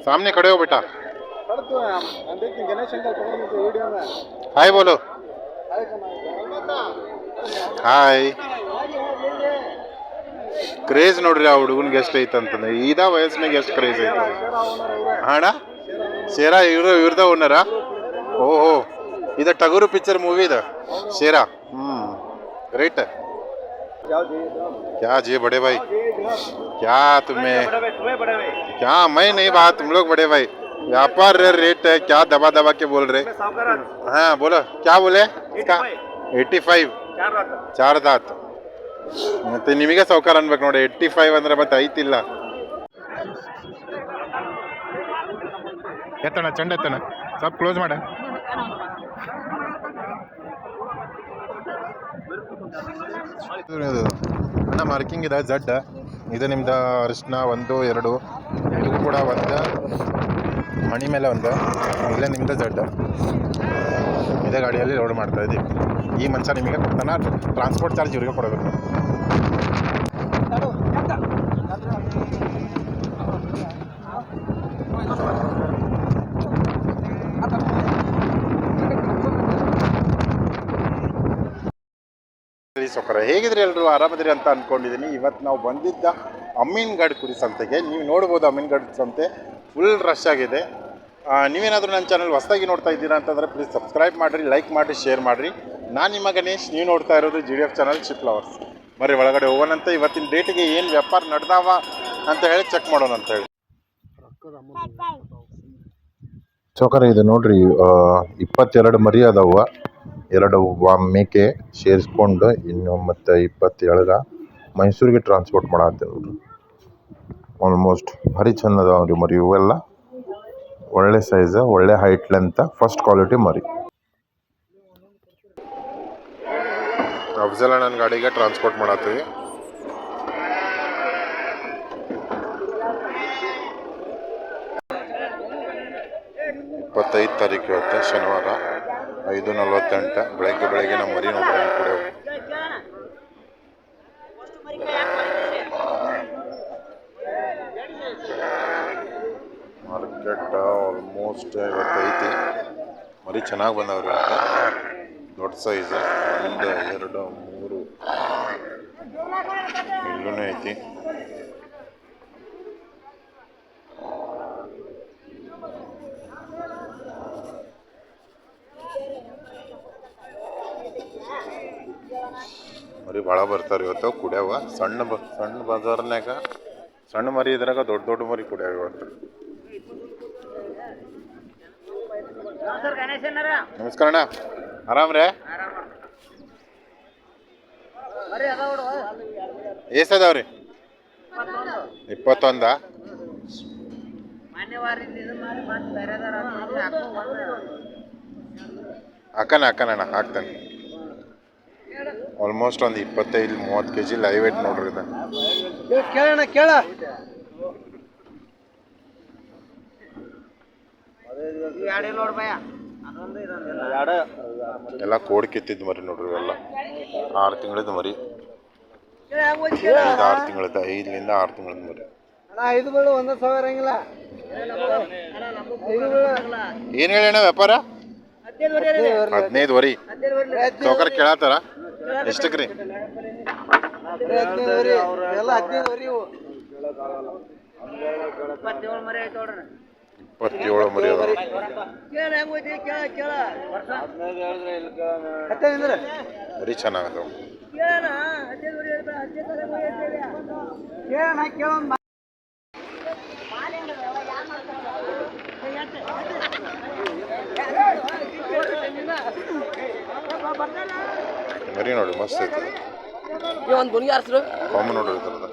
सामने खड़े हो बेटा सर तो हम हम देखते हैं गणेश अंकल पकड़ लेते हैं वीडियो में हाय बोलो ಹಾಯ್ ಕ್ರೇಜ್ ನೋಡ್ರಿ ಆ ಹುಡುಗನ್ಗೆ ಎಷ್ಟು ಐತೆ ಅಂತಂದ್ರೆ ಇದ ವಯಸ್ಸಿನಾಗ ಎಷ್ಟು ಕ್ರೇಜ್ ಐತೆ ಹಣ ಶೇರಾ ಇವ್ರು ಇವ್ರದ ಓನರ ಓಹೋ ಇದು ಟಗರು ಪಿಕ್ಚರ್ ಮೂವಿ ಇದು ಶೇರಾ ಹ್ಮ್ ರೈಟ್ जाओ जी क्या जी बड़े भाई क्या तुम्हें तुम्हें बड़े भाई क्या मैं नहीं बात तुम लोग बड़े भाई व्यापार रेट है क्या दबा दबा के बोल रहे सावकार हाँ बोलो क्या बोले इसका ಏಯ್ಟಿ ಫೈವ್ चार रात ಚಾರ್ ದಾತ್ ಮತ್ತೆ ನಿಮಗೆ ಸೌಕಾರ ಅನ್ಬೇಕು ನೋಡಿ ಏಯ್ಟಿ ಫೈವ್ ಅಂದ್ರೆ ಮತ್ತೆ ಐತಿಲ್ಲ ಎತ್ತಣ ಚಂಡ ಎತ್ತಣ ಸ್ವಲ್ಪ ಕ್ಲೋಸ್ ಮಾಡ ಅಣ್ಣ ಮಾರ್ಕಿಂಗ್ ಇದೆ ಜಡ್ ಇದು ನಿಮ್ದು ಅರಿಶಿನ ಒಂದು, ಎರಡು. ಇದು ಕೂಡ ಒಂದು. ಮಣಿ ಮೇಲೆ ಒಂದು. ಇಲ್ಲೇ ನಿಮ್ದು ಜಡ್ ಇದೇ ಗಾಡಿಯಲ್ಲಿ ಲೋಡ್ ಮಾಡ್ತಾ ಇದ್ದೀವಿ ಈ ಮನುಷ್ಯ ನಿಮಗೆ ಕೊಡ್ತಾನೆ? ಟ್ರಾನ್ಸ್ಪೋರ್ಟ್ ಚಾರ್ಜ್ ಇವ್ರಿಗೆ ಕೊಡಬೇಕು. ಸೊಕರ ಹೇಗಿದ್ರೆ ಎಲ್ಲರೂ ಆರಾಮದಿರಿ ಅಂತ ಅಂದ್ಕೊಂಡಿದ್ದೀನಿ ಇವತ್ತು ನಾವು ಬಂದಿದ್ದ ಅಮ್ಮಿನಗಡ್ ಕುರಿ ಸಂತೆಗೆ. ನೀವು ನೋಡ್ಬೋದು ಅಮ್ಮಿನಗಡ್ ಸಂತೆ ಫುಲ್ ರಶ್ ಆಗಿದೆ. ನೀವೇನಾದರೂ ನನ್ನ ಚಾನಲ್ ಹೊಸದಾಗಿ ನೋಡ್ತಾ ಇದ್ದೀರಾ ಅಂತಂದರೆ ಪ್ಲೀಸ್ ಸಬ್ಸ್ಕ್ರೈಬ್ ಮಾಡಿರಿ ಲೈಕ್ ಮಾಡಿರಿ ಶೇರ್ ಮಾಡಿರಿ. ನಾನು ನಿಮ್ಮ ಗಣೇಶ್ ನೀವು ನೋಡ್ತಾ ಇರೋದು G D F channel sheep lovers ಬರೀ ಒಳಗಡೆ ಹೋಗೋಣಂತ ಇವತ್ತಿನ ಡೇಟಿಗೆ ಏನು ವ್ಯಾಪಾರ ನಡೆದಾವ ಅಂತ ಹೇಳಿ ಚೆಕ್ ಮಾಡೋಣ ಅಂತ ಹೇಳಿ. ಚೌಕರ ಇದು ನೋಡ್ರಿ ಇಪ್ಪತ್ತೆರಡು ಮರಿ ಅದಾವ. ಎರಡು ಮೇಕೆ ಸೇರಿಸ್ಕೊಂಡು ಇನ್ನು ಮತ್ತು ಇಪ್ಪತ್ತೇಳಗ ಮೈಸೂರಿಗೆ ಟ್ರಾನ್ಸ್ಪೋರ್ಟ್ ಮಾಡತ್ತೇವೆ ಆಲ್ಮೋಸ್ಟ್ ಭಾರಿ ಚಂದ ಅದಾವ ರೀ ಮರಿ ಇವೆಲ್ಲ. ಒಳ್ಳೆ ಸೈಜ್ ಒಳ್ಳೆ ಹೈಟ್ ಲೆಂತ್ ಫಸ್ಟ್ ಕ್ವಾಲಿಟಿ ಮರಿ. ಅಫ್ಜಲ್ ಅಣ್ಣನ ಗಾಡಿಗೆ ಟ್ರಾನ್ಸ್ಪೋರ್ಟ್ ಮಾಡತ್ತೀವಿ. ಇಪ್ಪತ್ತೈದು ತಾರೀಕು ಇವತ್ತು ಶನಿವಾರ. ಐದು ನಲವತ್ತೆಂಟು, ಬೆಳಗ್ಗೆ ಬೆಳಗ್ಗೆ ನಮ್ಮ ಮರಿ ನೋಡ್ರಿ ಕುಡಿಯೋ ಮಾರ್ಕೆಟ್ ಆಲ್ಮೋಸ್ಟ್ ಐತಿ ಮರಿ ಚೆನ್ನಾಗಿ ಬಂದವ್ರಿ ದೊಡ್ಡ ಸೈಜ್ ಒಂದು, ಎರಡು, ಮೂರು. ಇಲ್ಲೂ ಐತಿ ಮರಿ ಭಾಳ ಬರ್ತಾರೆ ಇವತ್ತು ಕುಡ್ಯಾವ. ಸಣ್ಣ ಬ ಸಣ್ಣ ಬಜಾರ್ನಾಗ ಸಣ್ಣ ಮರಿ ಇದ್ರಾಗ ದೊಡ್ಡ ದೊಡ್ಡ ಮರಿ ಕುಡ್ಯಾವ ಇವತ್ತು. ನಮಸ್ಕಾರ ಅಣ್ಣ. ಆರಾಮ್ ರೀ? ಎಷ್ಟ್ ಅದಾವ್ರಿ ಇಪ್ಪತ್ತೊಂದ? ಅಕ್ಕನ ಅಕ್ಕನಣ್ಣ ಹಾಕ್ತಾನೆ. ಆಲ್ಮೋಸ್ಟ್ ಒಂದು ಇಪ್ಪತ್ತೈದು ಮೂವತ್ತು ಕೆ ಜಿ ಲೈವ್ ವೇಟ್ ನೋಡ್ರಿ ಇದು. ಕೇಳೋಣ ಕೇಳ ಎಲ್ಲ ಕೋಡ್ ಕಿತ್ತಿದ್ ಮರಿ ನೋಡ್ರಿ ಇವೆಲ್ಲ. ಆರು ತಿಂಗಳದ ಮರಿ. ಐದು ಆರು ತಿಂಗಳದ ಐದರಿಂದ ಆರು ತಿಂಗಳದ ಮರಿ. ಐದು ಬೀಳು ಒಂದೇ ಸಾವಿರ ಏನು ಹೇಳಿ ವ್ಯಾಪಾರ? ಹದಿನೈದು ವರಿ ಚೌಕರ್ ಕೇಳತ್ತಾರ? ಎಷ್ಟಕ್ಕೆ ರೀ ಇಪ್ಪತ್ತೇಳು ಮರಿ ಹತ್ತೈದು ಮರಿ ಚೆನ್ನಾಗದಾವ ಮರಿ ನೋಡಿ ಮಸ್ತ್ ನೀವು ಒಂದು ಬುನಿಗೆ ಕಾಮನ್ ಇದ್ರದ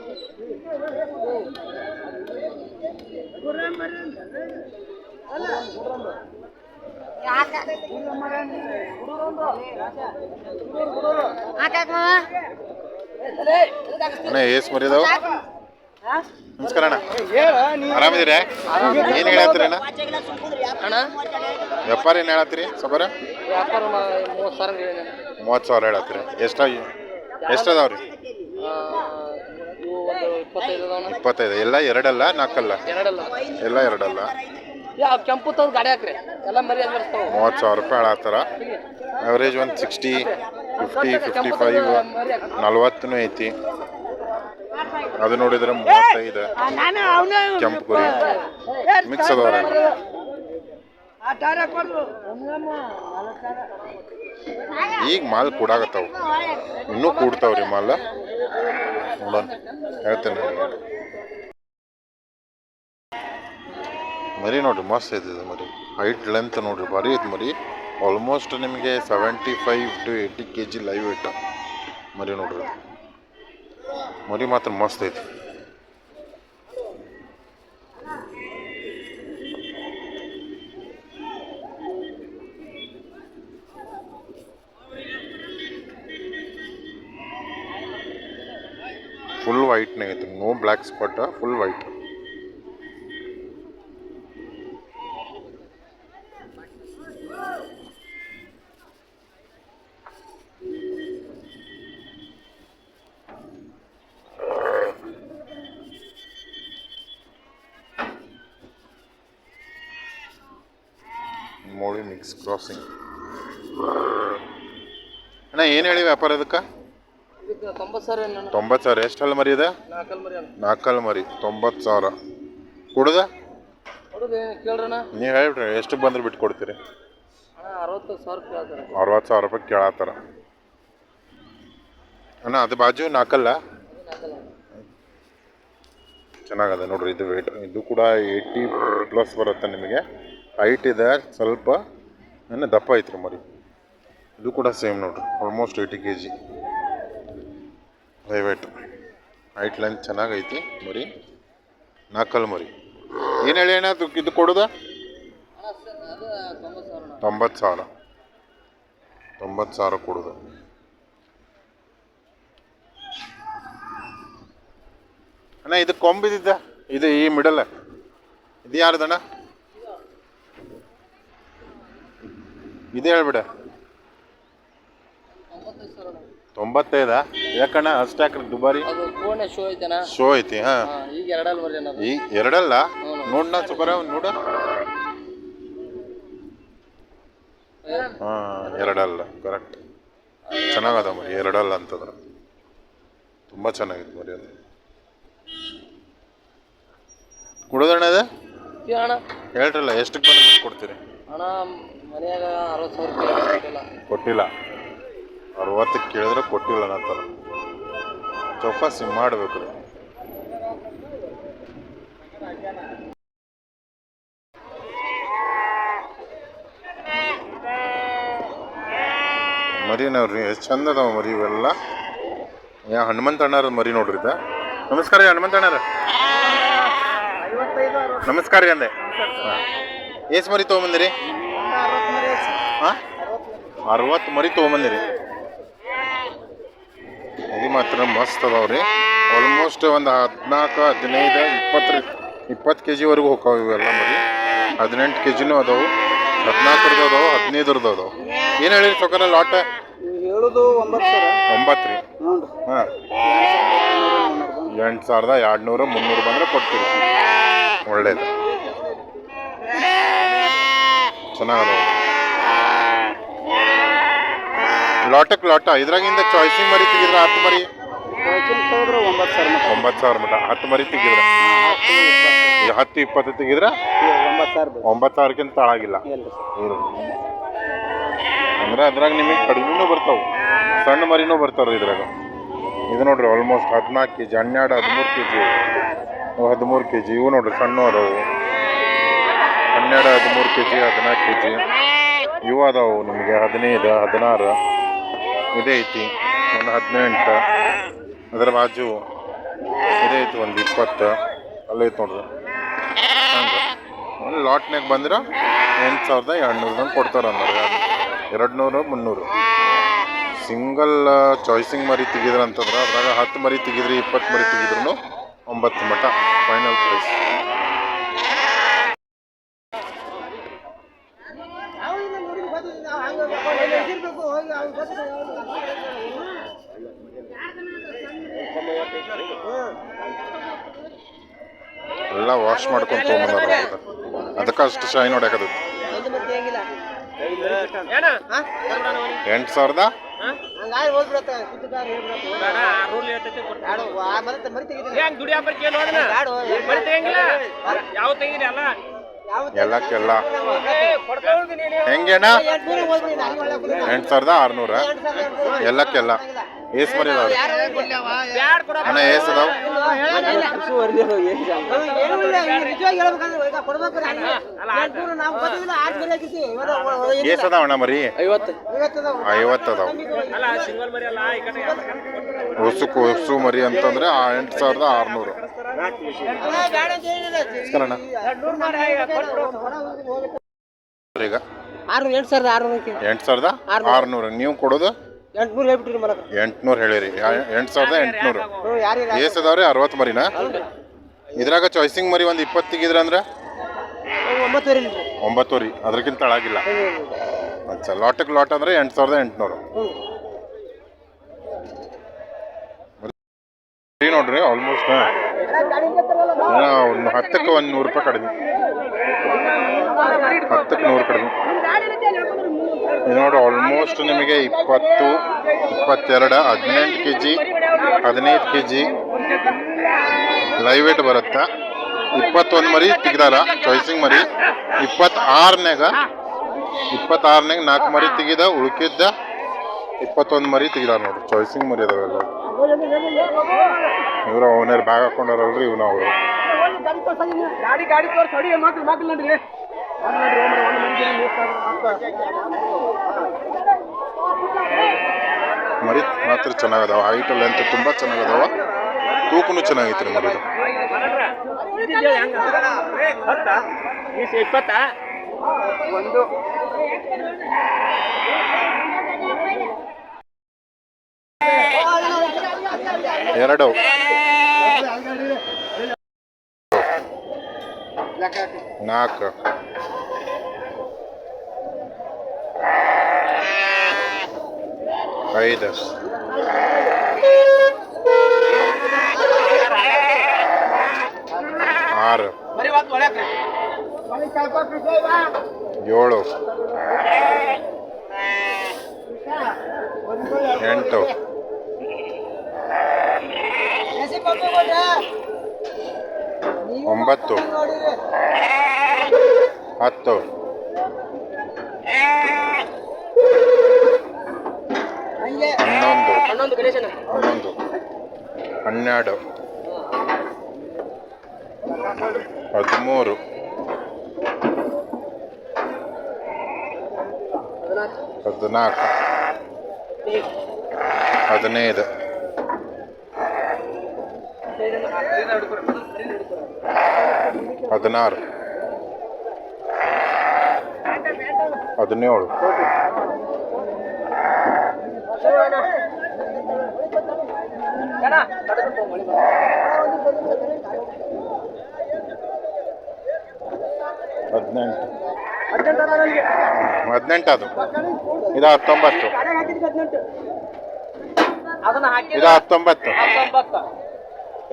ಅಣ್ಣ ಏಸ್ ನಮಸ್ಕಾರ ಅಣ್ಣ. ಆರಾಮಿದ್ದೀರಾ? ಏನು ಹೇಳತ್ತೀರಿ ಅಣ್ಣ? ಅಣ್ಣ. ವ್ಯಾಪಾರ ಏನು ಹೇಳತ್ತೀರಿ? ಸಬರ? ವ್ಯಾಪಾರ ಮೂವತ್ತು ಸಾವಿರ ಮೂವತ್ತು ಸಾವಿರ ಹೇಳತ್ತೀರಿ. ಎಷ್ಟು ಎಷ್ಟು ಅದಾವ ರೀ ಇವು ಇಪ್ಪತ್ತೈದು ಎಲ್ಲ ಎರಡಲ್ಲ ನಾಲ್ಕಲ್ಲ? ಎರಡಲ್ಲ. ಎಲ್ಲ ಎರಡಲ್ಲ? ಕೆಂಪು ತಂದು ಗಾಡಿ ಹಾಕ್ರಿ. ಎಲ್ಲ ಮರಿ ಬರ್ತಾವ ಮೂವತ್ತು ಸಾವಿರ ರೂಪಾಯಿ ಹೇಳತ್ತಾರ ಅವರೇಜ್ ಒಂದು ಸಿಕ್ಸ್ಟಿ ಫಿಫ್ಟಿ ಫಿಫ್ಟಿ ಫೈವ್ ನಲ್ವತ್ತೂ ಐತಿ. ಅದು ನೋಡಿದ್ರೆ ಮೂವತ್ತೈದು. ಕೆಂಪು ಕುರಿ. ಮಿಕ್ಸ್ ಅದಾವ್ರೆ ಈಗ ಮಾಲ್ ಕೂಡಾಗತ್ತಾವ. ಇನ್ನೂ ಕೂಡ್ತಾವ್ರಿ ಮಾಲ್. ನೋಡೋಣ ಹೇಳ್ತೇನೆ ಮರಿ ನೋಡ್ರಿ ಮಸ್ತ್ ಐತಿದೆ ಇದು ಮರಿ. ಹೈಟ್ ಲೆಂತ್ ನೋಡ್ರಿ ಭಾರಿ ಐತಿ ಮರಿ. ಆಲ್ಮೋಸ್ಟ್ ನಿಮಗೆ seventy five to eighty K G live ಐಟ ಮರಿ ನೋಡ್ರಿ. ಮರಿ ಮಾತ್ರ ಮಸ್ತ್ ಐತಿ ಫುಲ್ ವೈಟ್ನೇ ಐತಿ no black spot full white Mozhi mix crossing ಅಣ್ಣ ಏನು ಹೇಳಿ ವ್ಯಾಪಾರ ಅದಕ್ಕೆ ಇದಕ್ಕೆ ತೊಂಬತ್ತು ಸಾವಿರ ಎಷ್ಟು ಹಲ್ ಮರಿ ಇದೆ? ನಾಲ್ಕಲ್ ಮರಿ ತೊಂಬತ್ತು ಸಾವಿರ. ಕೊಡುದ? ನೀವು ಹೇಳ್ಬಿಟ್ರಿ ಎಷ್ಟು ಬಂದ್ರೆ ಬಿಟ್ಟು ಕೊಡ್ತೀರಿ? ಅರವತ್ತು ಸಾವಿರ ರೂಪಾಯಿ ಕೇಳತ್ತಾರ. ಅಣ್ಣ ಅದು ಬಾಜು ನಾಲ್ಕಲ್ಲ? ಚೆನ್ನಾಗಿದೆ ನೋಡ್ರಿ ಇದು ವೇಟ್ ಇದು ಕೂಡ ಏಯ್ಟಿ ಪ್ಲಸ್ ಬರುತ್ತೆ ನಿಮಗೆ. ಹೈಟ್ ಇದೆ ಸ್ವಲ್ಪ. ದಪ್ಪ ಐತ್ರಿ ಮರಿ. ಇದು ಕೂಡ ಸೇಮ್ ನೋಡ್ರಿ almost eighty K G weight height line ಚೆನ್ನಾಗೈತಿ, ಮರಿ. ನಾಲ್ಕಲ್ ಮರಿ. ಏನು ಹೇಳಿ ಅಣ್ಣ ಇದು ಕೊಡೋದ? ತೊಂಬತ್ತು ಸಾವಿರ. ತೊಂಬತ್ತು ಸಾವಿರ ಕೊಡೋದು. ಅಣ್ಣ, ಇದು ಕೊಂಬಿದ್ದ ಇದು ಈ ಮಿಡಲ್ ಇದು ಯಾರ್ದಣ್ಣ? ಇದು ಹೇಳ್ಬಿಡ. ತೊಂಬತ್ತೈದ ಯಾಕಣ್ಣ ಅಷ್ಟಾಕ್ರಿ ದುಬಾರಿ? ಅದು ಫೋನ್ ಶೋ ಐತಣ್ಣ ಶೋ ಐತಿ ಹಾ. ಹಾಂ ಈಗ ಎರಡಲ್ಲಿ ಈ ಎರಡಲ್ಲ? ನೋಡ್ನ ಸುಬರ ನೋಡ. ಹಾ ಎರಡಲ್ಲ ಕರೆಕ್ಟ್ ಚೆನ್ನಾಗದ ಮರಿ ಎರಡಲ್ಲ ಅಂತಂದ್ರೆ. ತುಂಬ ಚೆನ್ನಾಗಿದೆ ಮರಿ ಅದು. ಕುಡೋದಣ್ಣ ಅದ ಈ ಅಣ್ಣ. ಹೇಳ್ರಲ್ಲ ಎಷ್ಟಕ್ಕೆ ಬಂದು ಕೊಡ್ತೀರಿ? ಅಣ್ಣ ಮನ್ಯಾಗ ಅರವತ್ತು ಸಾವಿರ ಕೇಳಿಲ್ಲ ಕೊಟ್ಟಿಲ್ಲ. ಅರವತ್ತಕ್ಕೆ ಕೇಳಿದ್ರೆ ಕೊಟ್ಟಿಲ್ಲ ಅನ್ನತ್ತಾರ ಚೌಕಾಸಿ ಮಾಡಬೇಕು ರೀ. ಮರಿ ನೋಡ್ರಿ, ಎಷ್ಟು ಚಂದ ಅದಾವ ಮರಿ ಇವೆಲ್ಲ. ಯಾ, ಹನುಮಂತ ಅಣ್ಣಾರ ಮರಿ ನೋಡ್ರಿ ನಮಸ್ಕಾರ ರೀ ಹನುಮಂತ ಅಣ್ಣಾರ. ನಮಸ್ಕಾರ ರೀ ಅಂದೆ. ಎಷ್ಟು ಮರಿ ತೊಗೊಂಬಂದಿರಿ? ಹಾಂ ಅರವತ್ತು ಮರಿ ತೊಗೊಂಬಂದಿರಿ. ಇದು ಮಾತ್ರ ಮಸ್ತ್ ಅದಾವ್ರಿ ಆಲ್ಮೋಸ್ಟ್ ಒಂದು ಹದಿನಾಲ್ಕು ಹದಿನೈದು ಇಪ್ಪತ್ತರ ಇಪ್ಪತ್ತು ಕೆ ಜಿವರೆಗೂ ಹೋಗ್ತಾವೆ ಇವೆಲ್ಲ ಮರಿ. ಹದಿನೆಂಟು ಕೆ ಜಿನೂ ಅದಾವು. ಹದಿನಾಲ್ಕರದ್ದು ಅದಾವು ಹದಿನೈದರದ್ದು ಅದಾವು. ಏನು ಹೇಳಿರಿ ಸೊಕರ ಲಾಟ ಹೇಳೋದು ಒಂಬತ್ತು ರೀ. ಹಾಂ. ಎಂಟು ಸಾವಿರದ ಎರಡು ನೂರು ಮುನ್ನೂರು ಬಂದರೆ ಕೊಡ್ತೀವಿ. ಒಳ್ಳೇದು. ಚೆನ್ನಾಗದ ಲಾಟಕ್ಕೆ ಲಾಟ. ಇದ್ರಾಗಿಂದ ಚಾಯ್ಸಿಂಗ್ ಮರಿ ತೆಗಿದ್ರ ಹತ್ತು ಮರಿ? ಒಂಬತ್ತು ಸಾವಿರ ಮಟ್ಟ. ಒಂಬತ್ತು ಸಾವಿರ ಮಟ ಹತ್ತು ಮರಿ ತೆಗಿದ್ರ? ಈಗ ಹತ್ತು ಇಪ್ಪತ್ತು ತೆಗಿದ್ರ? ಒಂಬತ್ತು ಸಾವಿರ ಬೇಕು. ಒಂಬತ್ತು ಸಾವಿರಕ್ಕಿಂತ ತಳಾಗಿಲ್ಲ. ಅಂದ್ರೆ ಅದ್ರಾಗ ನಿಮಗೆ ಕಡಿಮೆನೂ ಬರ್ತಾವೆ. ಸಣ್ಣ ಮರಿನೂ ಬರ್ತಾವ್ರಿ ಇದ್ರಾಗ. ಇದು ನೋಡ್ರಿ ಆಲ್ಮೋಸ್ಟ್ ಹದಿನಾಲ್ಕು ಕೆ ಜಿ ಹನ್ನೆರಡು ಹದಿಮೂರು ಕೆ ಜಿ ಹದಿಮೂರು ಕೆ ಜಿ ಇವು ನೋಡ್ರಿ ಸಣ್ಣ ಅದಾವು ಹನ್ನೆರಡು ಹದಿಮೂರು ಕೆ ಜಿ ಹದಿನಾಲ್ಕು ಕೆ ಜಿ ಇವು ಅದಾವು ನಿಮಗೆ ಹದಿನೈದು ಹದಿನಾರು. ಇದೇ ಐತಿ. ಒಂದು ಹದಿನೆಂಟು. ಅದರ ಬಾಜು ಇದೇ ಐತಿ, ಒಂದು ಇಪ್ಪತ್ತು. ಅಲ್ಲೈತೆ ನೋಡ್ರಿ. ಹಂಗೆ ಒಂದು ಲಾಟ್ನಾಗ ಬಂದ್ರೆ ಎಂಟು ಸಾವಿರದ ಎರಡುನೂರು ಕೊಡ್ತಾರೆ ಅಂದ್ರೆ ಎರಡು ನೂರು ಮುನ್ನೂರು. ಸಿಂಗಲ್ ಚಾಯ್ಸಿಂಗ್ ಮರಿ ತೆಗಿದ್ರೆ ಅಂತಂದ್ರೆ ಅದ್ರಾಗ ಹತ್ತು ಮರಿ ತೆಗಿದ್ರಿ, ಇಪ್ಪತ್ತು ಮರಿ ತೆಗಿದ್ರು ಒಂಬತ್ತು ಮಠ, ಫೈನಲ್ ಪ್ರೈಸ್. ವಾಶ್ ಮಾಡ್ಕೊಂಡು ತೊಗೊಂಬಂದಾರ ಅದಕ್ಕೆ ಅಷ್ಟು ಶಾಯಿ ನೋಡ್ಯಾಕದ? ಎಂಟು ಸಾವಿರದ ಎಲ್ಲಕ್ಕೆಲ್ಲ ಹೆಂಗೇನಾ. ಎಂಟು ಸಾವಿರದ ಆರುನೂರ. ಎಲ್ಲಕ್ಕೆಲ್ಲ ಏಸ್ ಮರಿ? ಅಣ್ಣ ಏಸ್ ಅದಾವ? ಏಸ್ ಅದಾವ ಅಣ್ಣ ಮರಿ? ಐವತ್ತು. ಐವತ್ತು ಅದಾವು. ಐವತ್ತು ಅದಾವ. ಅಲ್ಲ ಸಿಂಗಲ್ ಮರಿ ಅಲ್ಲ ಈ ಕಡೆ ಹೊಸು ಹೊಸು ಮರಿ ಅಂತಂದ್ರೆ ಆ ಎಂಟು ಸಾವಿರದ ಆರುನೂರು. ಈಗ? ಆರ್ನೂರು ಎಂಟು ಸಾವಿರದ ಆರ್ನೂರಕ್ಕೆ. ಎಂಟು ಸಾವಿರದ ಆರುನೂರು. ನೀವು ಕೊಡೋದು ಎಂಟ್ನೂರು ಹೇಳ್ಬಿಟ್ರಿ ಮಲಕ ಎಂಟ್ನೂರು ಹೇಳಿರಿ. ಎಂಟು ಸಾವಿರದ ಎಂಟುನೂರು. ಹ್ಞೂ ಯಾರಿಲ್ಲ ಏಸ್ ಅರವತ್ತು ಮರಿನಾ? ಇದ್ರಾಗ ಚಾಯ್ಸಿಂಗ್ ಮರಿ ಒಂದು ಇಪ್ಪತ್ತಿಗಿದ್ರೆ ಅಂದ್ರೆ? ಒಂಬತ್ತುವರೆ ರೀ ಒಂಬತ್ತು ರೀ ಅದಕ್ಕಿಂತ ತಳಗಿಲ್ಲ ಅಚ್ಚಾ ಲಾಟಕ್ಕೆ ಲಾಟ್ ಅಂದ್ರೆ ಎಂಟು ಸಾವಿರದ ಎಂಟುನೂರು. ನೋಡ್ರಿ ಆಲ್ಮೋಸ್ಟ್ ಒಂದು ಹತ್ತಕ್ಕೆ ಒಂದು ನೂರು ರೂಪಾಯಿ ಕಡಿಮೆ. ಹತ್ತಕ್ಕೆ ನೂರು ಕಡಿಮೆ. ಇದು ನೋಡ್ರಿ ಆಲ್ಮೋಸ್ಟ್ ನಿಮಗೆ ಇಪ್ಪತ್ತು, ಇಪ್ಪತ್ತೆರಡು, ಹದಿನೆಂಟು ಕೆ ಜಿ ಹದಿನೈದು ಕೆ ಜಿ ಲೈವ್ ವೇಟ್ ಬರುತ್ತೆ? ಇಪ್ಪತ್ತೊಂದು ಮರಿ ತೆಗ್ದಾರ ಚಾಯ್ಸಿಂಗ್ ಮರಿ. ಇಪ್ಪತ್ತಾರನ್ಯಾಗ ಇಪ್ಪತ್ತಾರನಾಗ ನಾಲ್ಕು ಮರಿ ತೆಗಿದ, ಉಳ್ಕಿದ್ದ, ಇಪ್ಪತ್ತೊಂದು ಮರಿ ತೆಗಿದಾರ ನೋಡಿ ಚಾಯ್ಸಿಂಗ್ ಮರಿ ಅದಾವೆಲ್ಲ. ಇವರು ಓನರ್ ಬ್ಯಾಗ್ ಹಾಕೊಂಡಾರಲ್ರಿ ಇವನು ಅವರು. ಮರಿ ಮಾತ್ರ ಚೆನ್ನಾಗದಾವ. ಹೈಟ್ ಲೆಂತ್ ತುಂಬಾ ಚೆನ್ನಾಗದಾವ. ತೂಕನು ಚೆನ್ನಾಗೈತ್ರಿ ಮರಿದು ಇಪ್ಪತ್ತ ಒಂದು ಎರಡು. ನಾಲ್ಕು. ಐದು ಆರು. ಏಳು. ಎಂಟು. ಒಂಬತ್ತು. ಹತ್ತು. ಹನ್ನೊಂದು ಗಣೇಶನ ಹನ್ನೊಂದು. ಹನ್ನೆರಡು. ಹದಿಮೂರು. ಹದಿನಾಲ್ಕು. ಹದಿನೈದು. ಹದಿನಾರು. ಹದಿನೇಳು. ಹದಿನೆಂಟು. ಹದಿನೆಂಟು ಅದು. ಇದು ಹತ್ತೊಂಬತ್ತು. ಇದು ಹತ್ತೊಂಬತ್ತು.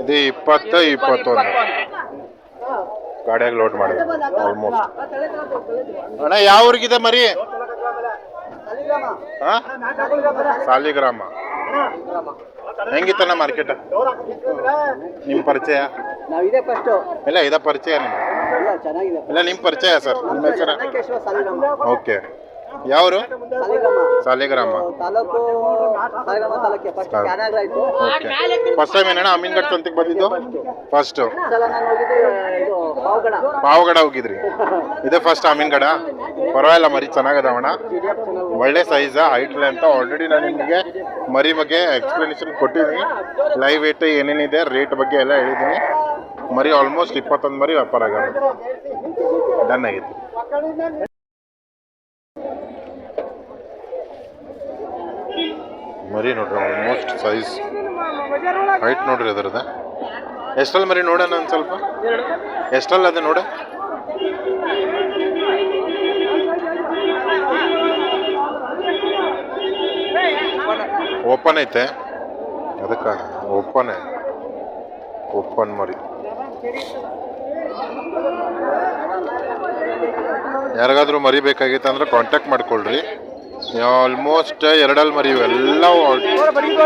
ಇದು ಇಪ್ಪತ್ತು ಇಪ್ಪತ್ತೊಂದು. ಗಾಡಿಯಾಗಿ ಲೋಡ್ ಮಾಡಿದೆ. ಆಲ್ಮೋಸ್ಟ್ ಅಣ್ಣ ಯಾವ ಊರಿಗಿದೆ ಮರಿ? ಸಾಲಿಗ್ರಾಮ. ಹೆಂಗಿತ್ತಣ್ಣ ಮಾರ್ಕೆಟ್? ನಿಮ್ಮ ಪರಿಚಯ? ನಾವಿದೆ ಫಸ್ಟ್ ಇಲ್ಲ ಇದ ಪರಿಚಯ ನಿಮ್ಮ ಇಲ್ಲ ಚೆನ್ನಾಗಿದೆ. ಇಲ್ಲ ನಿಮ್ಮ ಪರಿಚಯ ಸರ್ ನಿಮ್ಮ ಹೆಸರ? ಓಕೆ. ಯಾವರು? ಸಾಲಿಗ್ರಾಮ. ಫಸ್ಟ್ ಟೈಮ್ ಏನಣ್ಣ ಅಮೀನ್ಗಡ್ ಸಂತಿಗೆ ಬಂದಿದ್ದು? ಫಸ್ಟ್ ಸಲ ನಾನು ಹೋಗಿದ್ದು ಇದು ಪಾವಗಡ ಪಾವಗಡ ಹೋಗಿದ್ರಿ. ಇದೇ ಫಸ್ಟ್ ಅಮೀನ್ಗಡ ಪರವಾಗಿಲ್ಲ ಮರಿ ಚೆನ್ನಾಗದವಣ ಒಳ್ಳೆ ಸೈಜ್ ಹೈಟ್ ಅಂತ ಆಲ್ರೆಡಿ ನಾನು ನಿಮಗೆ ಮರಿ ಬಗ್ಗೆ ಎಕ್ಸ್ಪ್ಲನೇಷನ್ ಕೊಟ್ಟಿದ್ದೀನಿ. ಲೈವ್ ವೇಟ್ ಏನೇನಿದೆ ರೇಟ್ ಬಗ್ಗೆ ಎಲ್ಲ ಹೇಳಿದ್ದೀನಿ. ಮರಿ ಆಲ್ಮೋಸ್ಟ್ ಇಪ್ಪತ್ತೊಂದು ಮರಿ ವ್ಯಾಪಾರ ಆಗ್ಯಾವ ಡನ್ ಆಗೈತಿ ಮರಿ ನೋಡ್ರಿ ಆಲ್ಮೋಸ್ಟ್ ಸೈಜ್ ಹೈಟ್ ನೋಡ್ರಿ ಅದರದ ಎಷ್ಟಲ್ಲಿ ಮರಿ ನೋಡೋಣ ಒಂದು ಸ್ವಲ್ಪ? ಎಷ್ಟಲ್ಲಿ ಅದ ನೋಡ. ಓಪನ್ ಐತೆ. ಅದಕ್ಕೆ ಓಪನ್ ಓಪನ್ ಮರಿ. ಯಾರಿಗಾದ್ರೂ ಮರಿ ಬೇಕಾಗಿತ್ತು ಅಂದ್ರೆ ಕಾಂಟ್ಯಾಕ್ಟ್ ಮಾಡ್ಕೊಳ್ರಿ. ಆಲ್ಮೋಸ್ಟ್ ಎರಡಲ್ಲಿ ಮರಿ ಇವೆಲ್ಲ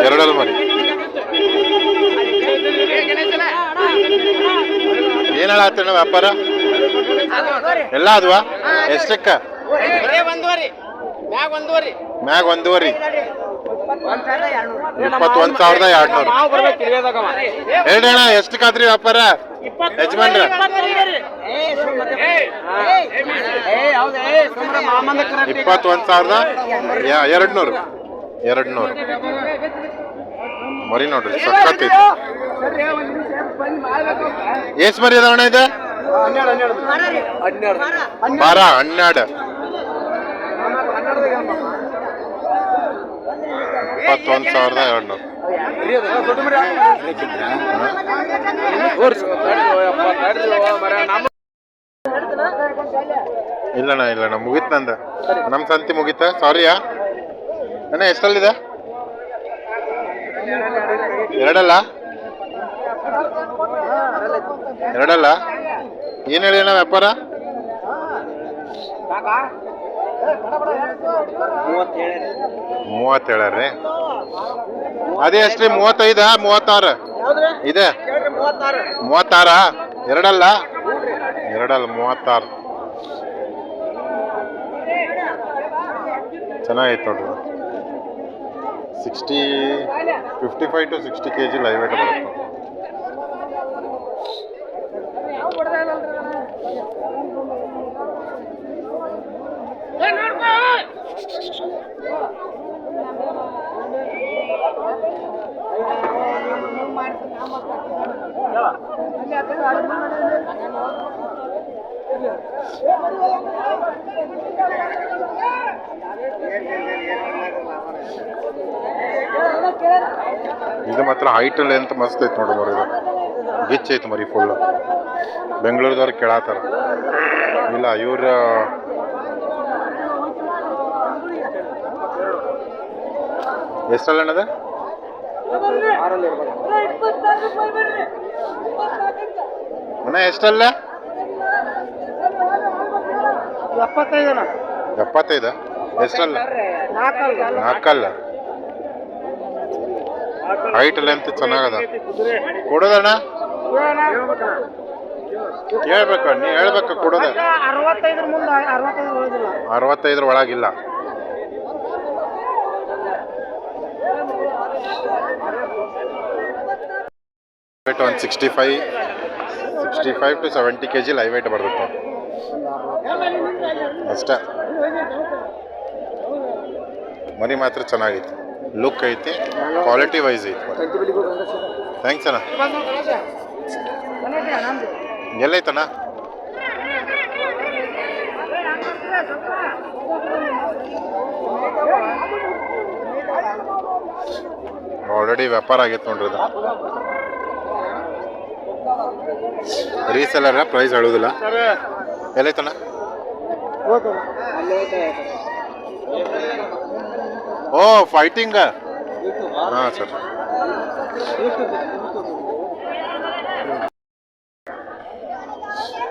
ಎರಡಲ್ಲಿ ಮರಿ. ಏನಾಳ ವ್ಯಾಪಾರ? ಎಲ್ಲ ಅದ್ವಾ ಎಷ್ಟಕ್ಕ? ಮ್ಯಾಗ ಒಂದೂವರಿ. ಇಪ್ಪತ್ತೊಂದ್ ಸಾವಿರದ ಎರಡ್ನೂರು. ಎರಡಣ್ಣ ಎಷ್ಟಕ್ಕಾದ್ರಿ ವ್ಯಾಪಾರ? ಇಪ್ಪತ್ತೊಂದ್ ಸಾವಿರದ ಯಾ- ಎರಡ್ ನೂರು ಎರಡು ನೂರು ಮರಿ ನೋಡ್ರಿ ಸಖತ್ ಎಷ್ಟು ಮರಿ ಮರಿ ಅಣ್ಣ ಇದು? ಬಾರ ಹನ್ನೆರಡು. ಇಪ್ಪತ್ತೊಂದ್ ಸಾವಿರದ ಇಲ್ಲಣ್ಣ ಇಲ್ಲಣ್ಣ, ಮುಗೀತು ನಂದ. ನಮ್ ಸಂತಿ ಮುಗೀತ? ಸಾರಿಯಾ ಅಣ್ಣ ಎಷ್ಟಲ್ಲಿದೆ ಎರಡಲ್ಲ? ಎರಡಲ್ಲ? ಏನ್ ಹೇಳಿ ಅಣ್ಣ ವ್ಯಾಪಾರ? ಮೂವತ್ತೇಳರಿ? ಅದೇ ಎಷ್ಟ್ರಿ ಮೂವತ್ತೈದ, ಮೂವತ್ತಾರು? ಇದೆ? ಮೂವತ್ತಾರ? ಎರಡಲ್ಲ? ಎರಡಲ್ಲ, ಮೂವತ್ತಾರು. ಚೆನ್ನಾಗೈತೆ ನೋಡ್ರಿ. Sixty, fifty five to sixty K G live ಬರುತ್ತೆ. ಇದು ಮಾತ್ರ ಹೈಟ್ ಅಂತ ಮಸ್ತ್ ಐತೆ ನೋಡಿ ಮರಿ ಇದು. ಗಿಚ್ ಐತೆ ಮರಿ ಫುಲ್ ಬೆಂಗಳೂರದವ್ರು ಕೇಳತ್ತಾರ ಇಲ್ಲ, ಇವ್ರ ಎಷ್ಟಲ್ಲ ಅಣ್ಣದ? ಅಣ್ಣ ಎಷ್ಟಲ್ಲ? ಎಪ್ಪತ್ತೈದನ ಎಪ್ಪತ್ತೈದ? ಎಷ್ಟಲ್ಲ? ನಾಲ್ಕಲ್ಲ? Height length ಚೆನ್ನಾಗದ. ಕೊಡೋದಣ್ಣ? ಕೇಳ್ಬೇಕು ನೀ ಹೇಳ್ಬೇಕು ಕೊಡೋದ. ಅರವತ್ತೈದರ ಒಳಗಿಲ್ಲ. ವೇಟ್ ಒಂದು sixty five sixty five to seventy K G live weight ಬರುತ್ತೆ ಅಷ್ಟೇ. ಮರಿ ಮಾತ್ರ ಚೆನ್ನಾಗೈತಿ. ಲುಕ್ ಐತಿ ಕ್ವಾಲಿಟಿ ವೈಸ್ ಐತಿ. ಥ್ಯಾಂಕ್ಸ್ ಅಣ್ಣ. ಎಲ್ಲೈತಣ್ಣ? ಆಲ್ರೆಡಿ ವ್ಯಾಪಾರ ಆಗೈತೆ ನೋಡ್ರಿ ರೀಸೆಲ್ಲರ ಪ್ರೈಸ್ ಹೇಳುವುದಿಲ್ಲ ಎಲ್ಲೈತಣ್ಣ? ಓ ಫೈಟಿಂಗ ಹಾಂ, ಸರ್.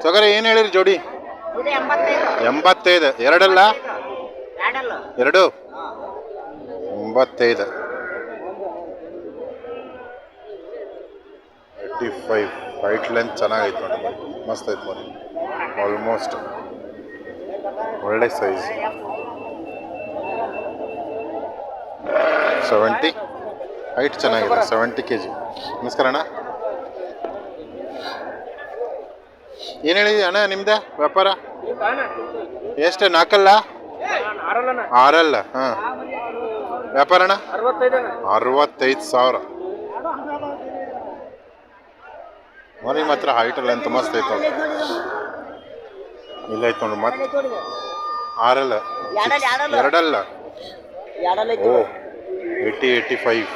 ಸಗರ ಏನು ಹೇಳಿರಿ ಜೋಡಿ? ಎಂಬತ್ತೈದು. ಎರಡಲ್ಲ? ಎರಡು? ಎಂಬತ್ತೈದು. ಫೈವ್ ವೈಟ್ ಲೆಂತ್ ಚೆನ್ನಾಗೈತೆ ನೋಡಿ ಮಸ್ತ್ ಐತೆ ನೋಡಿ ಆಲ್ಮೋಸ್ಟ್ ಒಳ್ಳೆ ಸೈಜ್ ಸೆವೆಂಟಿ ಹೈಟ್ ಚೆನ್ನಾಗಿದೆ ಸೆವೆಂಟಿ ಕೆ ಜಿ ನಮಸ್ಕಾರ ಅಣ್ಣ. ಏನು ಹೇಳಿದ್ರಿ ಅಣ್ಣ ನಿಮ್ದೆ? ವ್ಯಾಪಾರ? ಎಷ್ಟು ನಾಲ್ಕಲ್ಲ? ಆರಲ್ಲ ಹಾಂ. ವ್ಯಾಪಾರ ಅಣ್ಣ. ಅರವತ್ತೈದು ಸಾವಿರ. ಮರಿ ಮಾತ್ರ ಹೈಟ್ ಅಂತ ಮಸ್ತ್ ಐತ ನೋಡಿ. ಇಲ್ಲ ಐತೆ ನೋಡಿ ಮತ್ತೆ ಆರಲ್ಲ? ಎರಡಲ್ಲ ಓ ಏಯ್ಟಿ ಏಯ್ಟಿ ಫೈವ್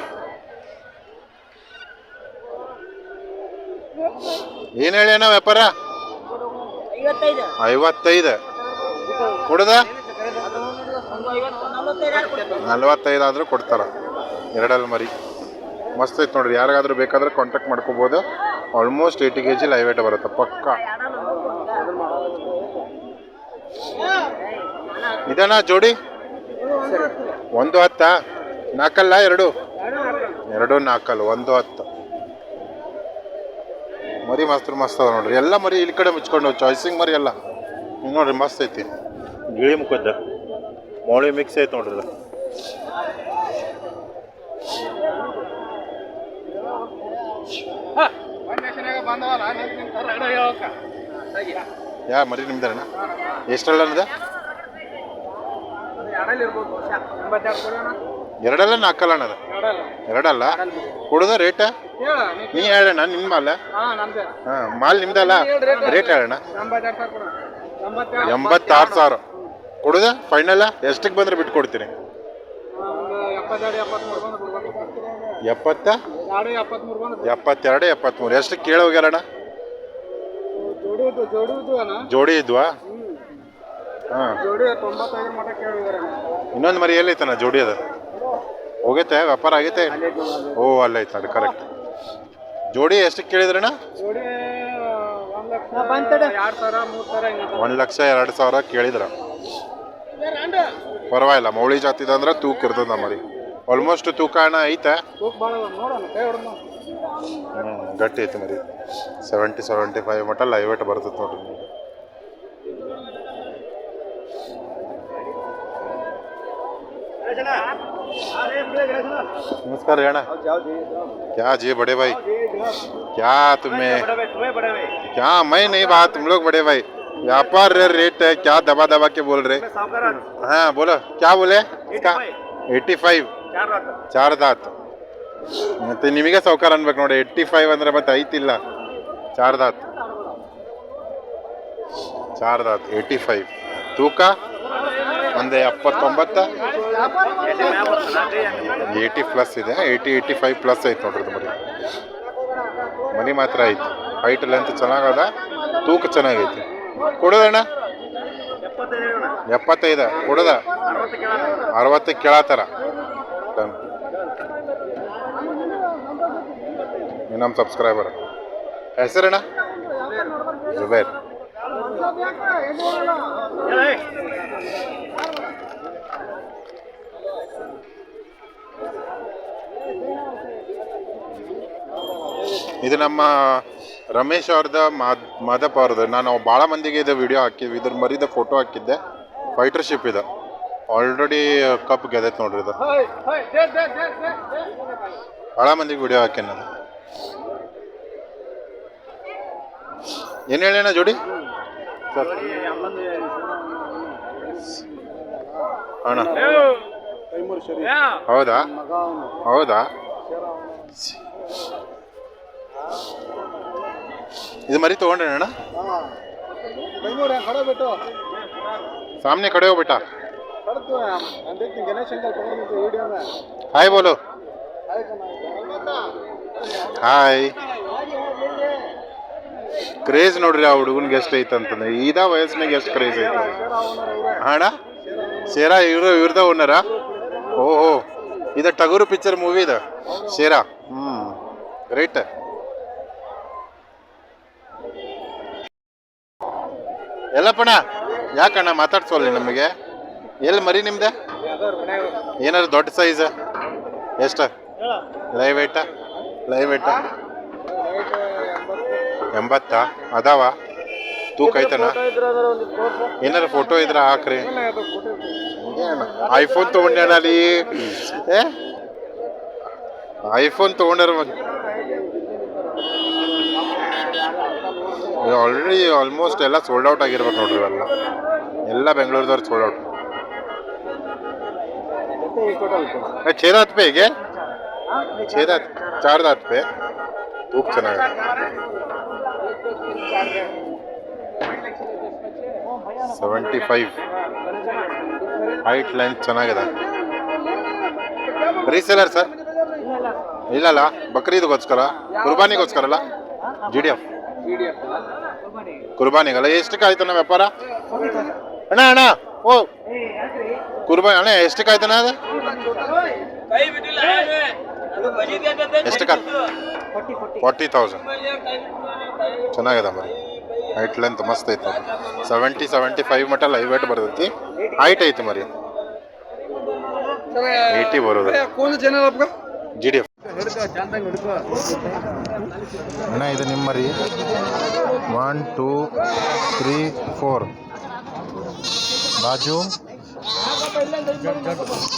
ಏನು ಹೇಳಿ ಅಣ್ಣ ವ್ಯಾಪಾರ? ಐವತ್ತೈದು. ಕೊಡದ? ನಲವತ್ತೈದು ನಲ್ವತ್ತೈದು ಆದರೂ ಕೊಡ್ತಾರ. ಎರಡಲ್ಲಿ ಮರಿ. ಮಸ್ತ್ ಐತೆ ನೋಡ್ರಿ. ಯಾರಿಗಾದ್ರೂ ಬೇಕಾದ್ರೆ ಕಾಂಟ್ಯಾಕ್ಟ್ ಮಾಡ್ಕೋಬೋದು. Almost eighty K G live weight ಬರುತ್ತೆ ಪಕ್ಕ. ಇದನ್ನ ಜೋಡಿ. ಒಂದು ಹತ್ತಾ. ನಾಲ್ಕಲ್ಲ ಎರಡು. ಎರಡು ನಾಲ್ಕಲ್ಲ ಒಂದು ಹತ್ತು. ಮರಿ ಮಸ್ತ್ ಮಸ್ತ್ ಅದ ನೋಡ್ರಿ. ಎಲ್ಲ ಮರಿ ಇಲ್ಲಿ ಕಡೆ ಮುಚ್ಕೊಂಡು ಚಾಯ್ಸಿಂಗ್ ಮರಿ ಎಲ್ಲ. ನೋಡ್ರಿ ಮಸ್ತ್ ಐತಿ. ಗಿಳಿ ಮುಖದ ಮೋಳಿ ಮಿಕ್ಸ್ ಐತೆ ನೋಡ್ರಿ ಅದು. ಯಾ ಮರಿ ನಿಮ್ದಣ್ಣ ಎಷ್ಟೆಲ್ಲ ಅನ್ನದ ಎರಡಲ್ಲ ನಾಲ್ಕಲ್ಲ ಅನ್ನದ ಎರಡಲ್ಲ ಕೊಡುದ ರೇಟ್ ನೀ ಹೇಳಣ್ಣ ನಿಮ್ಮ ಮಾಲ? ಹಾಂ ಮಾಲ್ ನಿಮ್ದಲ್ಲ? ರೇಟ್ ಹೇಳಣ್ಣ. ಎಂಬತ್ತಾರು ಸಾವಿರ. ಕೊಡುದ? ಫೈನಲ್ ಎಷ್ಟಕ್ಕೆ ಬಂದ್ರೆ ಬಿಟ್ಟು ಕೊಡ್ತೀನಿ ಎಪ್ಪತ್ತ? ಎಪ್ಪತ್ತೆರಡು ಎಪ್ಪತ್ತ್ಮೂರು ಎಷ್ಟು ಕೇಳಿ ಹೋಗ್ಯಾರಣ್ಣ ಜೋಡಿ ಇದ್ವಾ ಹಾಂ ಇನ್ನೊಂದು ಮರಿ ಎಲ್ಲೈತಣ್ಣ ಜೋಡಿ ಅದ ಹೋಗೈತೆ ವ್ಯಾಪಾರ ಆಗೈತೆ? ಓ ಅಲ್ಲೈತೆ ಅದು ಕರೆಕ್ಟ್ ಜೋಡಿ ಎಷ್ಟು ಕೇಳಿದ್ರಣ್ಣ? ಒಂದು ಲಕ್ಷ ಎರಡು ಸಾವಿರ ಕೇಳಿದ್ರ. ಪರವಾಗಿಲ್ಲ ಮೌಳಿ ಜಾತಿದ ಅಂದ್ರೆ ತೂಕ ಇರ್ತದ ಮರಿ. ಆಲ್ಮೋಸ್ಟ್ ತೂಕ ಅಣ್ಣ ಐತೆ ಹ್ಞೂ ಗಟ್ಟಿ ಐತೆ ಮರಿ ಸೆವೆಂಟಿ ಸೆವೆಂಟಿ ಫೈವ್ ಮಟ್ಟ ಲೈವೇಟ್ ಬರ್ತದೆ ನೋಡ್ರಿ ನಿಮ್ಗೆ नमस्कार रेणा क्या जी बड़े भाई क्या तुम्हें क्या मैं नहीं बात तुम लोग बड़े भाई व्यापार रे- रेट है क्या दबा दबा के बोल रहे हाँ बोलो क्या बोले इसका ಏಯ್ಟಿ ಫೈವ್ ಚಾರ್ ದಾತ್ ಮತ್ತೆ ನಿಮಗೆ ಸೌಕಾರ ಅನ್ಬೇಕು ನೋಡಿ ಏಯ್ಟಿ ಫೈವ್ ಅಂದ್ರೆ ಮತ್ತೆ ಐತಿಲ್ಲ. ಚಾರ್ ದಾತ್ ಚಾರ್ ದಾತ್ ಏಯ್ಟಿ ಫೈವ್ ತೂಕ? ಒಂದು ಎಪ್ಪತ್ತೊಂಬತ್ತ? ಏಯ್ಟಿ ಪ್ಲಸ್ ಇದೆ. ಏಯ್ಟಿ ಏಯ್ಟಿ ಫೈವ್ ಪ್ಲಸ್ ಐತೆ ನೋಡ್ರಿ ಮರಿ. ಮನಿ ಮಾತ್ರ ಐತಿ. ಹೈಟ್ ಲೆಂತ್ ಚೆನ್ನಾಗದ? ತೂಕ ಚೆನ್ನಾಗೈತಿ. ಕೊಡೋದಣ್ಣ? ಎಪ್ಪತ್ತೈದು ಕೊಡದ? ಅರವತ್ತು ಕೇಳತ್ತಾರ Done. ನೀವು ಸಬ್ಸ್ಕ್ರೈಬರ್ ಹೆಸರಣ್ಣ ಜುಬೇರ್ ಇದು ನಮ್ಮ ರಮೇಶ್ ಅವ್ರದ ಮಾದ್, ಮಾದಪ್ಪ ಅವ್ರದ್ದು ನಾನು ಭಾಳ ಮಂದಿಗೆ ಇದು ವಿಡಿಯೋ ಹಾಕಿದ್ವಿ ಇದ್ರ ಮರಿದ ಫೋಟೋ ಹಾಕಿದ್ದೆ. ಫೈಟರ್ಶಿಪ್ ಇದೆ. ಆಲ್ರೆಡಿ ಕಪ್ ಗೆದೈತೆ ನೋಡ್ರಿ ಇದು. ಭಾಳ ಮಂದಿಗೆ ವಿಡಿಯೋ ಹಾಕೇನ ನಾನು ಏನು ಹೇಳೇನ ಜೋಡಿ? ಅಣ್ಣ. ಹೌದಾ? ಹೌದಾ? ಇದು ಮರಿ ತೊಗೊಂಡ್ರೆ ಅಣ್ಣ ಸಾಮ್ನೆ ಕಡೆ ಹೋಗ್ಬಿಟ್ಟ. ಹಾಯ್ ಬೋಲು ಹಾಯ್ ಕ್ರೇಜ್ ನೋಡ್ರಿ ಆ ಹುಡುಗನ್ಗೆ ಎಷ್ಟು ಅಂತಂದ್ರೆ ಈದ ವಯಸ್ಸಿನಾಗ ಎಷ್ಟು ಕ್ರೇಜ್ ಐತೆ? ಹಣ ಶೇರಾ ಇವ್ರ ಇವ್ರದ ಓನರ ಓಹೋ. ಇದು ಟಗೂರು ಪಿಕ್ಚರ್ ಮೂವಿ ಇದ. ಶೇರಾ. ಹ್ಞೂ ರೈಟ್ ಎಲ್ಲಪ್ಪಣ್ಣ ಯಾಕಣ್ಣ ಮಾತಾಡ್ಸೋಲ್ಲ ನಮಗೆ? ಎಲ್ಲಿ ಮರಿ ನಿಮ್ದೆ? ಏನಾದ್ರು ದೊಡ್ಡ ಸೈಜ್ ಎಷ್ಟ? ಲೈವ್ ವೇಟ ಲೈವ್ ವೇಟ ಎಂಬತ್ತ? ಅದಾವ? ತೂಕ ಐತನ? ಏನಾರು ಫೋಟೋ ಇದ್ರೆ ಹಾಕ್ರಿ. ಐಫೋನ್ ತೊಗೊಂಡ್ಯಾಣ ಅಲ್ಲಿ ಏ? ಐಫೋನ್ ತಗೊಂಡ್ರ ಆಲ್ರೆಡಿ ಆಲ್ಮೋಸ್ಟ್ ಎಲ್ಲ ಸೋಲ್ಡ್ ಔಟ್ ಆಗಿರ್ಬೇಕು ನೋಡ್ರಿ ಇವೆಲ್ಲ. ಎಲ್ಲ ಬೆಂಗಳೂರದವ್ರು ಸೋಲ್ಡ್ ಔಟ್ छः दांत पे है क्या छः दांत चार दांत पे तूक ಚೆನ್ನಾಗಿದೆ ಸೆವೆಂಟಿ ಫೈವ್ ಹೈಟ್ ಲೆಂತ್ ಚೆನ್ನಾಗಿದೆ ರೀಸೇಲರ್ ಸರ್ ಇಲ್ಲಲ್ಲ ಬಕ್ರೀದ್ಗೋಸ್ಕರ ಕುರ್ಬಾನಿಗೋಸ್ಕರ ಅಲ್ಲ ಜಿ ಡಿ ಎಫ್ ಕುರ್ಬಾನಿಗಲ್ಲ ಎಷ್ಟಕ್ಕೆ ಆಯ್ತು ಅಣ್ಣ ವ್ಯಾಪಾರ ಅಣ್ಣ ಅಣ್ಣ ಓ ಕುರ್ಬಾನಿ ಅಣ್ಣ ಎಷ್ಟಕ್ಕೆ ಅಣ್ಣ ಅದು? ಎಷ್ಟಕ್ಕೆ ಫಾರ್ಟಿ ತೌಸಂಡ್. ಚೆನ್ನಾಗಿದೆ ಮರಿ ಹೈಟ್ ಲೆಂತ್ ಮಸ್ತ್ ಐತೆ ಸೆವೆಂಟಿ ಸೆವೆಂಟಿ ಫೈವ್ ಮಟ್ಟ ಲೈವ್ ವೇಟ್ ಬರ್ತೈತಿ. ಹೈಟ್ ಐತಿ ಮರಿ. ಏಯ್ಟಿ ಬರೋದು. ಜಿ ಡಿ ಎಫ್ ಅಣ್ಣ ಇದು ನಿಮ್ಮ ಮರಿ. ಒನ್ ಟೂ ತ್ರೀ ಫೋರ್ ಬಾಜು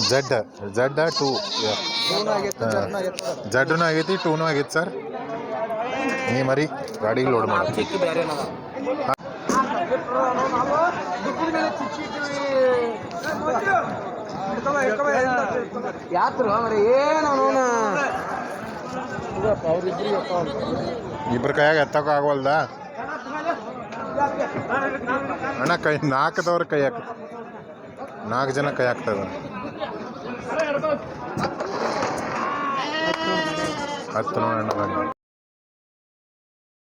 ಜಡ್ ಜಡ್ ಟೂ ಜಡ್ನು ಆಗೈತಿ ಟೂನು ಆಗೈತಿ ಸರ್ ನೀ ಮರಿ, ಗಾಡಿಗೆ ಲೋಡ್ ಮಾಡಿ. ಏನು ಇಬ್ಬರ ಕೈಯಾಗ ಎತ್ತಕ ಆಗವಲ್ದ? ಅಣ್ಣ ಕೈ ನಾಲ್ಕದವ್ರ ಕೈ ಹಾಕ. ನಾಲ್ಕು ಜನ ಕೈ ಹಾಕ್ತದ ಹತ್ತು ನೋಡೋಣ ಬನ್ನಿ.